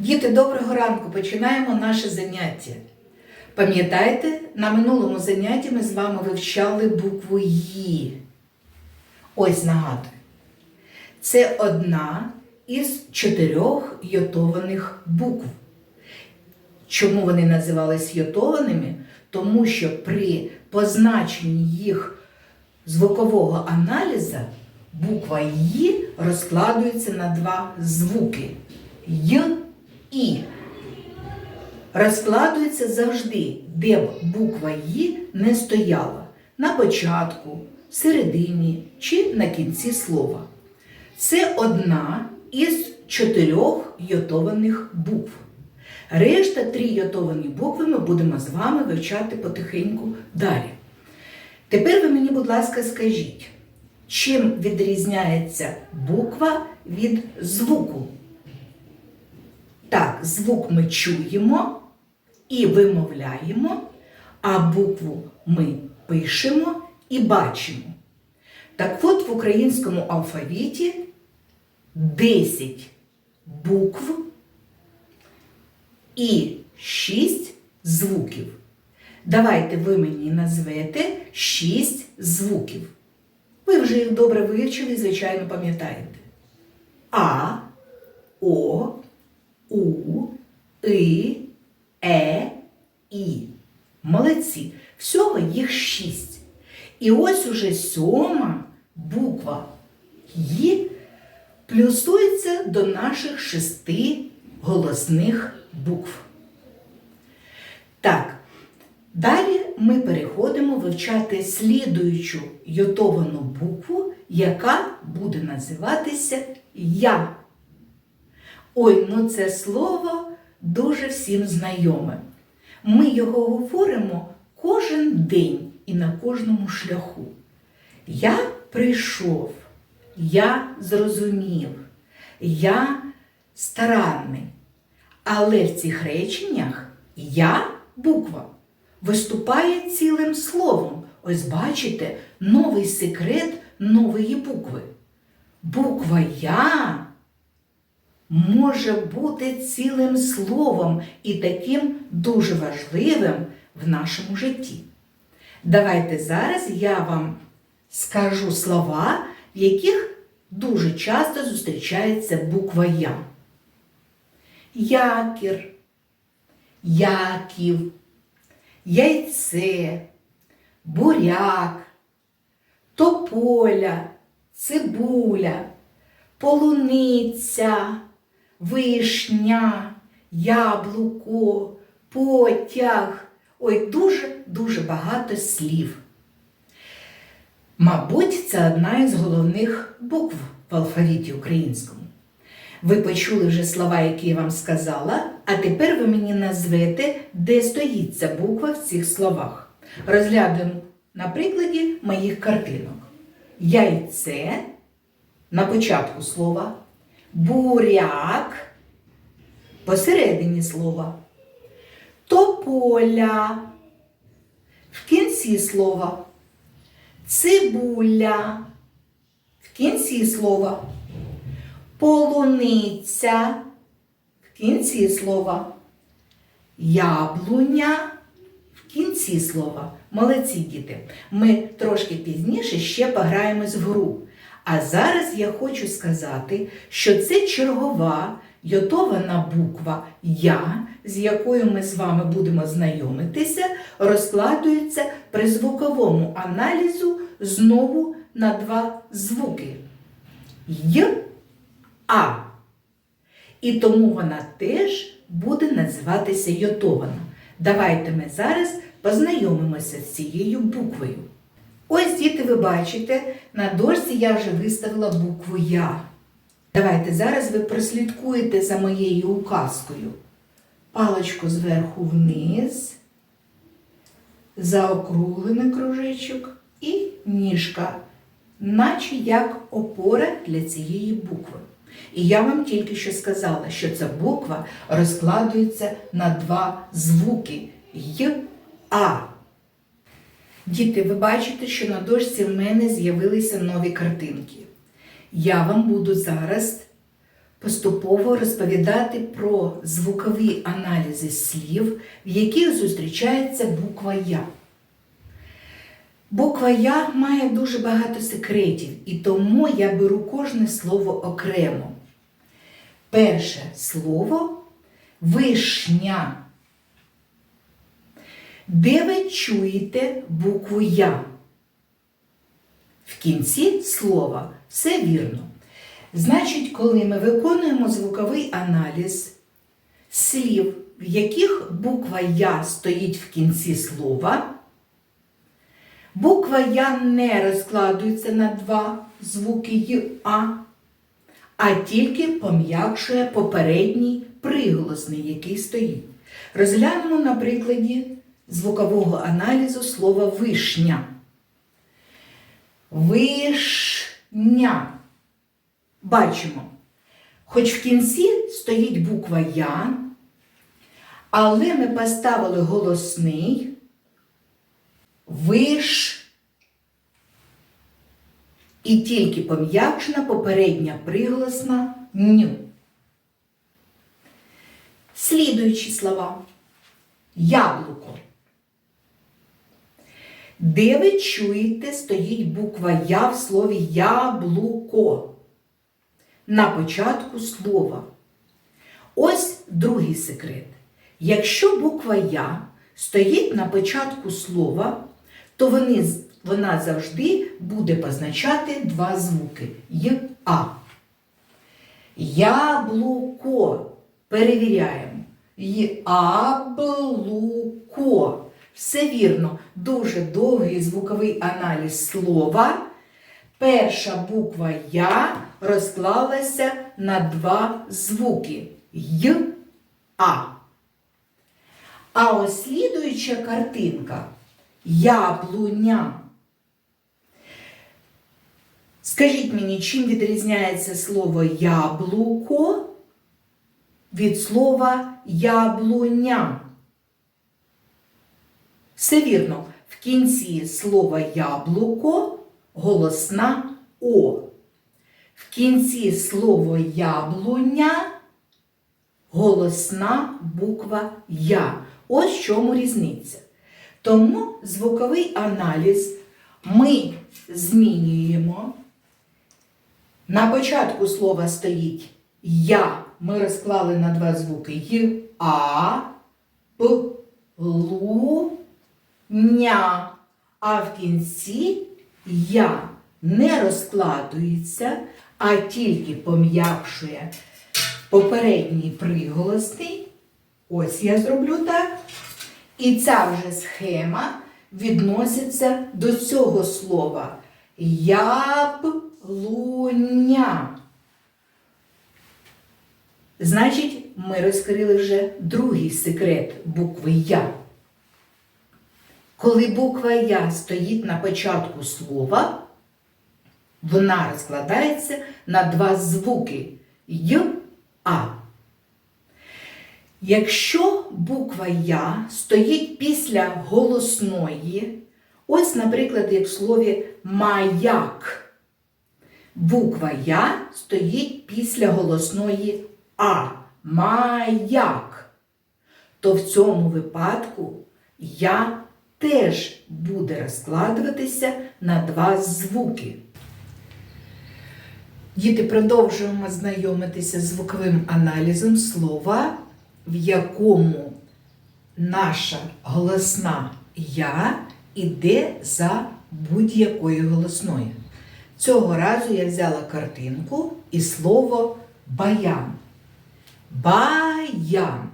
Діти, доброго ранку! Починаємо наше заняття. Пам'ятаєте, на минулому занятті ми з вами вивчали букву «Ї». Ось нагадую. Це одна із чотирьох йотованих букв. Чому вони називались йотованими? Тому що при позначенні їх звукового аналізу буква «Ї» розкладується на два звуки Й і. Розкладується завжди, де б буква «Ї» не стояла на початку, середині чи на кінці слова. Це одна із чотирьох йотованих букв. Решта три йотовані букви ми будемо з вами вивчати потихеньку далі. Тепер ви мені, будь ласка, скажіть, чим відрізняється буква від звуку? Так, звук ми чуємо і вимовляємо, а букву ми пишемо і бачимо. Так от в українському алфавіті 10 букв і 6 звуків. Давайте ви мені назвете 6 звуків. Ви вже їх добре вивчили, звичайно, пам'ятаєте. А, О, У, И, Е, І. Молодці. Всього їх шість. І ось уже сьома буква «Ї» плюсується до наших шести голосних букв. Так, далі ми переходимо вивчати слідуючу йотовану букву, яка буде називатися Я. Ой, ну це слово дуже всім знайоме. Ми його говоримо кожен день і на кожному шляху. Я прийшов, я зрозумів, я старанний. Але в цих реченнях я буква виступає цілим словом. Ось бачите, новий секрет нової букви. Буква Я може бути цілим словом і таким дуже важливим в нашому житті. Давайте зараз я вам скажу слова, в яких дуже часто зустрічається буква Я. Якір, Яків, яйце, буряк, тополя, цибуля, полуниця, вишня, яблуко, потяг. Ой, дуже-дуже багато слів. Мабуть, це одна із головних букв в алфавіті українському. Ви почули вже слова, які я вам сказала, а тепер ви мені назвете, де стоїть ця буква в цих словах. Розглянемо на прикладі моїх картинок. Яйце на початку слова, буряк посередині слова, тополя в кінці слова, цибуля в кінці слова полуниця в кінці слова, яблуня в кінці слова. Молодці діти. Ми трошки пізніше ще пограємось в гру. А зараз я хочу сказати, що це чергова йотована буква Я, з якою ми з вами будемо знайомитися, розкладується при звуковому аналізу знову на два звуки. Й а. І тому вона теж буде називатися йотована. Давайте ми зараз познайомимося з цією буквою. Ось, діти, ви бачите, на дошці я вже виставила букву Я. Давайте зараз ви прослідкуєте за моєю указкою. Паличку зверху вниз, заокруглений кружечок і ніжка, наче як опора для цієї букви. І я вам тільки що сказала, що ця буква розкладується на два звуки Й А. Діти, ви бачите, що на дошці в мене з'явилися нові картинки. Я вам буду зараз поступово розповідати про звукові аналізи слів, в яких зустрічається буква Я. Буква Я має дуже багато секретів, і тому я беру кожне слово окремо. Перше слово вишня. Де ви чуєте букву Я? В кінці слова все вірно. Значить, коли ми виконуємо звуковий аналіз слів, в яких буква Я стоїть в кінці слова, буква Я не розкладується на два звуки А, а тільки пом'якшує попередній приголосний, який стоїть. Розглянемо на прикладі звукового аналізу слова вишня. Вишня. Бачимо, хоч в кінці стоїть буква Я, але ми поставили голосний виш. І тільки пом'якшена попередня приголосна ню. Слідуючі слова. Яблуко. Де ви чуєте, стоїть буква Я в слові яблуко? На початку слова. Ось другий секрет. Якщо буква Я стоїть на початку слова, то вони, вона завжди буде позначати два звуки Й. Яблуко. Перевіряємо. Яблуко. Все вірно. Дуже довгий звуковий аналіз слова. Перша буква Я розклалася на два звуки Й А. А ось слідуюча картинка яблуня. Скажіть мені, чим відрізняється слово яблуко від слова яблуня? Все вірно, в кінці слова яблуко голосна О. В кінці слова яблуня голосна буква Я. Ось в чому різниця. Тому звуковий аналіз ми змінюємо. На початку слова стоїть Я. Ми розклали на два звуки Й, А, П, Лу, Ня. А в кінці Я не розкладується, а тільки пом'якшує попередній приголосний. Ось я зроблю так. І ця вже схема відноситься до цього слова. Яблуня. Значить, ми розкрили вже другий секрет букви Я. Коли буква Я стоїть на початку слова, вона розкладається на два звуки Й А. Якщо буква Я стоїть після голосної, ось, наприклад, як в слові маяк. Буква Я стоїть після голосної А. Маяк. То в цьому випадку Я теж буде розкладуватися на два звуки. Діти, продовжуємо знайомитися з звуковим аналізом слова, в якому наша голосна я іде за будь-якою голосною. Цього разу я взяла картинку і слово баян. Баян.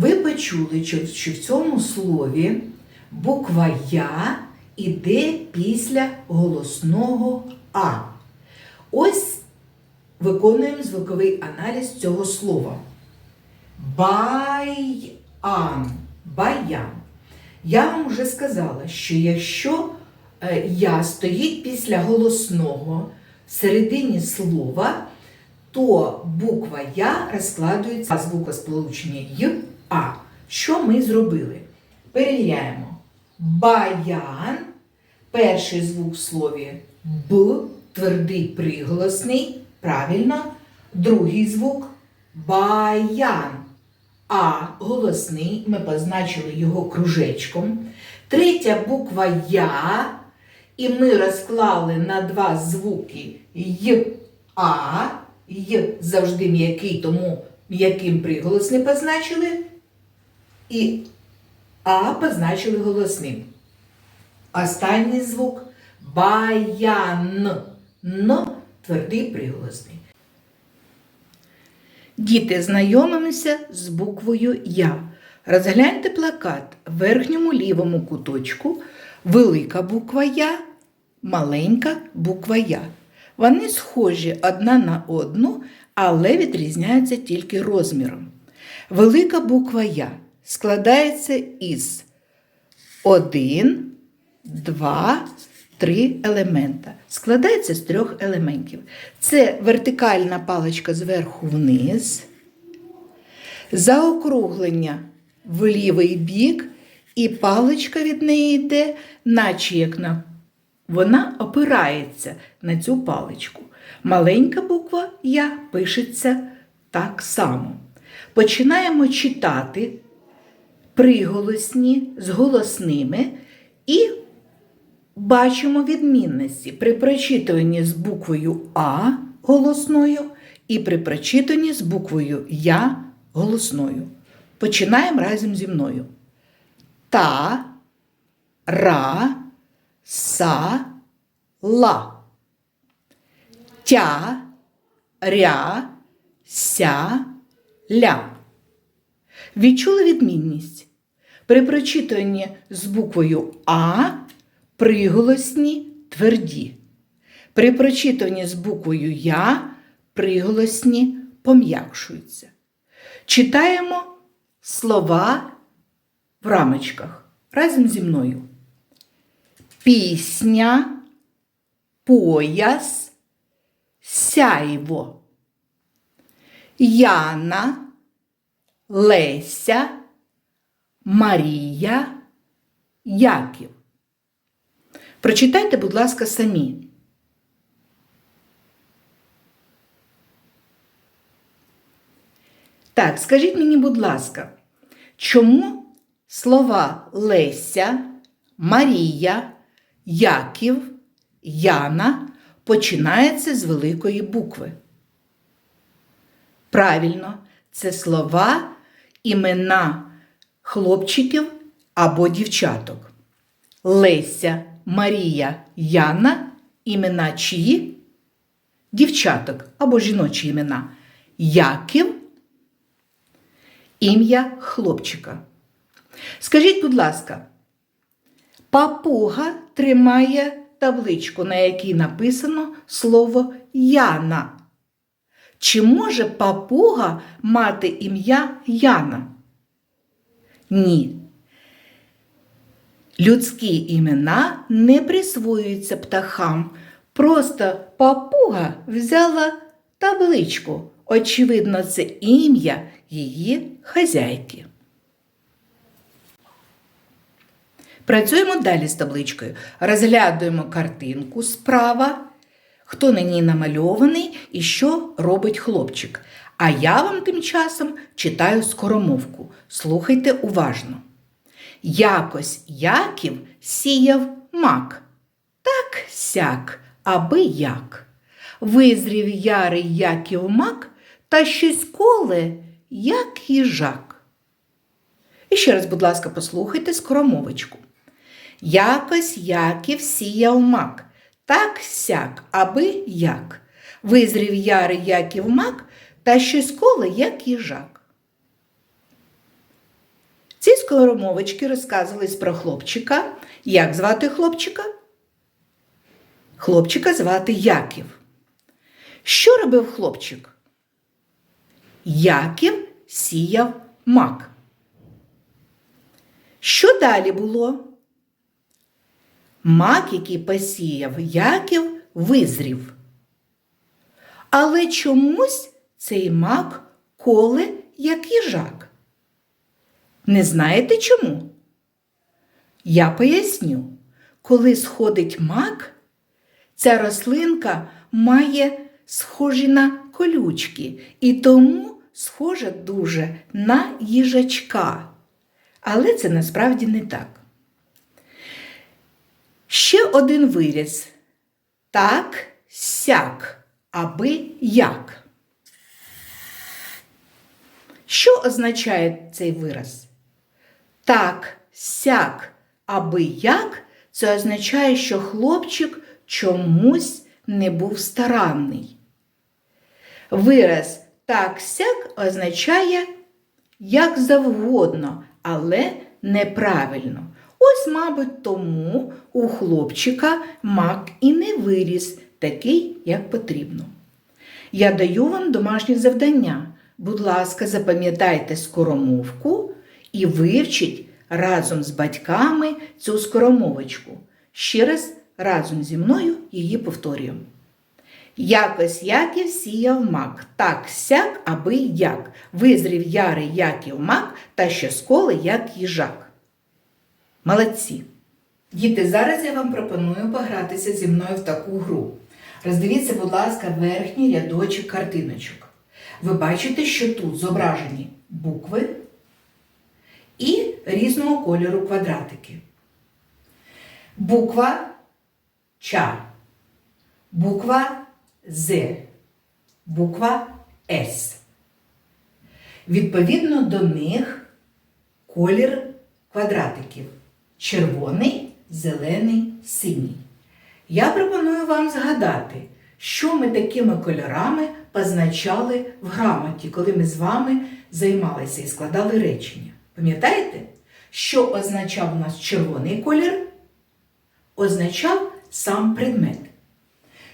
Ви почули, що в цьому слові буква Я іде після голосного А. Ось виконуємо звуковий аналіз цього слова. Баян. Баян. Я вам вже сказала, що якщо е, я стоїть після голосного середині слова, то буква Я розкладується звукосполучення Й А. Що ми зробили? Перевіряємо. Баян. Перший звук в слові Б, твердий приголосний. Правильно. Другий звук баян. А голосний, ми позначили його кружечком. Третя буква Я. І ми розклали на два звуки Й, А. Й завжди м'який, тому м'яким приголосний позначили. І А позначили голосним. Останній звук баян. Н твердий приголосний. Діти, знайомимося з буквою Я. Розгляньте плакат в верхньому лівому куточку. Велика буква Я, маленька буква Я. Вони схожі одна на одну, але відрізняються тільки розміром. Велика буква Я складається із один, два, три елемента. Складається з трьох елементів. Це вертикальна паличка зверху вниз, заокруглення в лівий бік, і паличка від неї йде, наче як на вона опирається на цю паличку. Маленька буква Я пишеться так само. Починаємо читати приголосні з голосними і бачимо відмінності при прочитуванні з буквою А голосною і при прочитанні з буквою Я голосною. Починаємо разом зі мною. Та, ра, са, ла. Тя, ря, ся, ля. Відчули відмінність? При прочитанні з буквою А приголосні тверді. При прочитанні з буквою Я приголосні пом'якшуються. Читаємо слова в рамочках разом зі мною. Пісня, пояс, сяйво. Яна, Леся, Марія, Яків. Прочитайте, будь ласка, самі. Так, скажіть мені, будь ласка, чому слова Леся, Марія, Яків, Яна починаються з великої букви? Правильно, це слова, імена хлопчиків або дівчаток. Леся, Марія, Яна імена чиї? Дівчаток або жіночі імена. Яків ім'я хлопчика. Скажіть, будь ласка, папуга тримає табличку, на якій написано слово Яна. Чи може папуга мати ім'я Яна? Ні. Людські імена не присвоюються птахам. Просто папуга взяла табличку. Очевидно, це ім'я її хазяйки. Працюємо далі з табличкою. Розглядуємо картинку справа, хто на ній намальований і що робить хлопчик. А я вам тим часом читаю скоромовку. Слухайте уважно. Якось Яків сіяв мак. Так сяк, аби як. Визрів ярий Яків мак та щось коле, як їжак. І ще раз, будь ласка, послухайте скоромовочку. Якось Яків сіяв мак, так сяк, аби як. Визрів ярий Яків мак та щось коле, як їжак. Ці скоромовочки розказувались про хлопчика. Як звати хлопчика? Хлопчика звати Яків. Що робив хлопчик? Яків сіяв мак. Що далі було? Мак, який посіяв Яків, визрів. Але чомусь цей мак коле, як їжак. Не знаєте чому? Я поясню, коли сходить мак, ця рослинка має схожі на колючки і тому схожа дуже на їжачка. Але це насправді не так. Ще один виріз. Так, сяк, аби як. Що означає цей вираз? Так, сяк, аби як, це означає, що хлопчик чомусь не був старанний. Вираз так сяк означає як завгодно, але неправильно. Ось, мабуть, тому у хлопчика мак і не виріс такий, як потрібно. Я даю вам домашнє завдання. Будь ласка, запам'ятайте скоромовку і вивчіть разом з батьками цю скоромовочку. Ще раз разом зі мною її повторюємо. Якось Яків сіяв мак, так сяк, аби як. Визрів ярий Яків мак, та ще сколи, як їжак. Молодці! Діти, зараз я вам пропоную погратися зі мною в таку гру. Роздивіться, будь ласка, верхній рядочок картиночок. Ви бачите, що тут зображені букви і різного кольору квадратики. Буква Ча, буква З, буква С. Відповідно до них колір квадратиків червоний, зелений, синій. Я пропоную вам згадати, що ми такими кольорами позначали в грамоті, коли ми з вами займалися і складали речення. Пам'ятаєте, що означав у нас червоний колір? Означав сам предмет.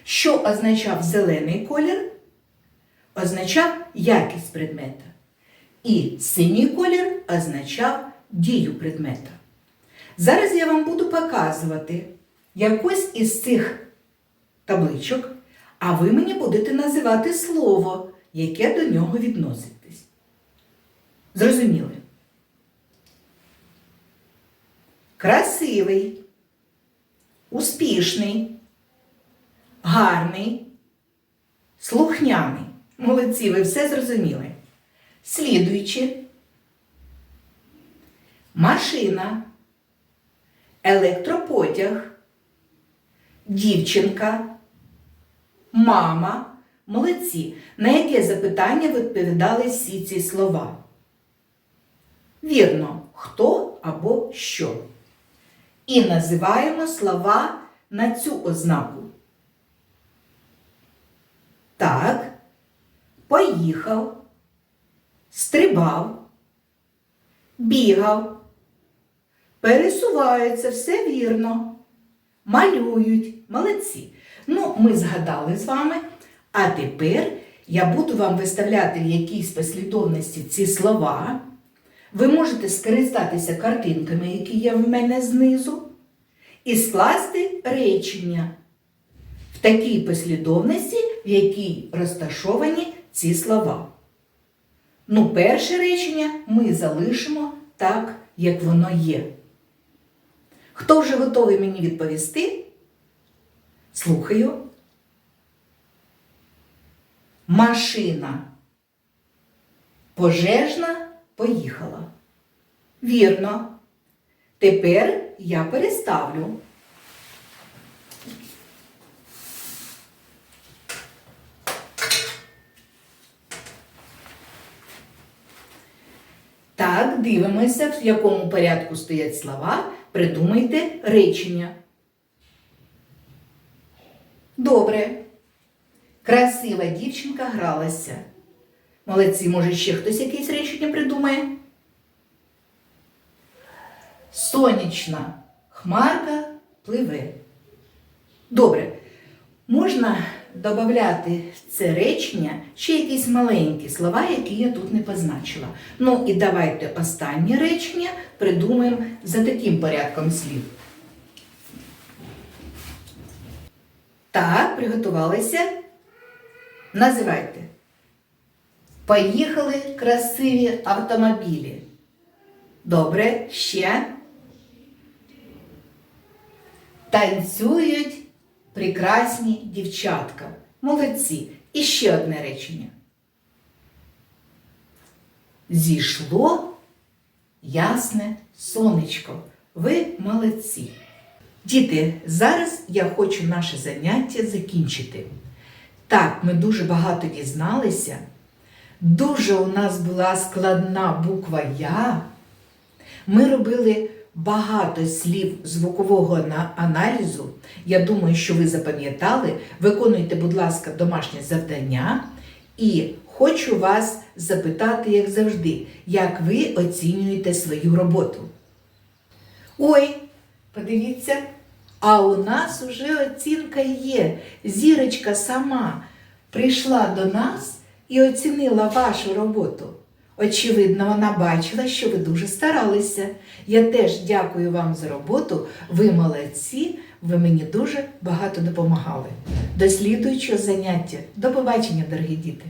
Що означав зелений колір? Означав якість предмета. І синій колір означав дію предмета. Зараз я вам буду показувати якось із цих табличок, а ви мені будете називати слово, яке до нього відноситесь. Зрозуміли? Красивий, успішний, гарний, слухняний. Молодці, ви все зрозуміли. Слідуючи, машина, електропотяг, дівчинка, мама. Молодці. На яке запитання відповідали всі ці слова? Вірно, хто або що. І називаємо слова на цю ознаку. Так, поїхав, стрибав, бігав, пересуваються, все вірно, малюють, молодці. Ну, ми згадали з вами, а тепер я буду вам виставляти в якійсь послідовності ці слова. Ви можете скористатися картинками, які є в мене знизу, і скласти речення в такій послідовності, в якій розташовані ці слова. Ну, перше речення ми залишимо так, як воно є. Хто вже готовий мені відповісти? Слухаю. Машина пожежна поїхала. Вірно. Тепер я переставлю. Так, дивимося, в якому порядку стоять слова. Придумайте речення. Добре. Красива дівчинка гралася. Молодці, може, ще хтось якесь речення придумає? Сонячна хмарка пливе. Добре. Можна додати це речення ще якісь маленькі слова, які я тут не позначила. Ну і давайте останнє речення придумаємо за таким порядком слів. Так, приготувалися. Називайте. Поїхали красиві автомобілі. Добре, ще. Танцюють прекрасні дівчатка. Молодці. І ще одне речення. Зійшло ясне сонечко. Ви молодці. Діти, зараз я хочу наше заняття закінчити. Так, ми дуже багато дізналися. Дуже у нас була складна буква Я. Ми робили багато слів звукового аналізу. Я думаю, що ви запам'ятали. Виконуйте, будь ласка, домашнє завдання. І хочу вас запитати, як завжди, як ви оцінюєте свою роботу. Ой, подивіться, а у нас уже оцінка є. Зірочка сама прийшла до нас і оцінила вашу роботу. Очевидно, вона бачила, що ви дуже старалися. Я теж дякую вам за роботу. Ви молодці, ви мені дуже багато допомагали. До слідуючого заняття. До побачення, дорогі діти!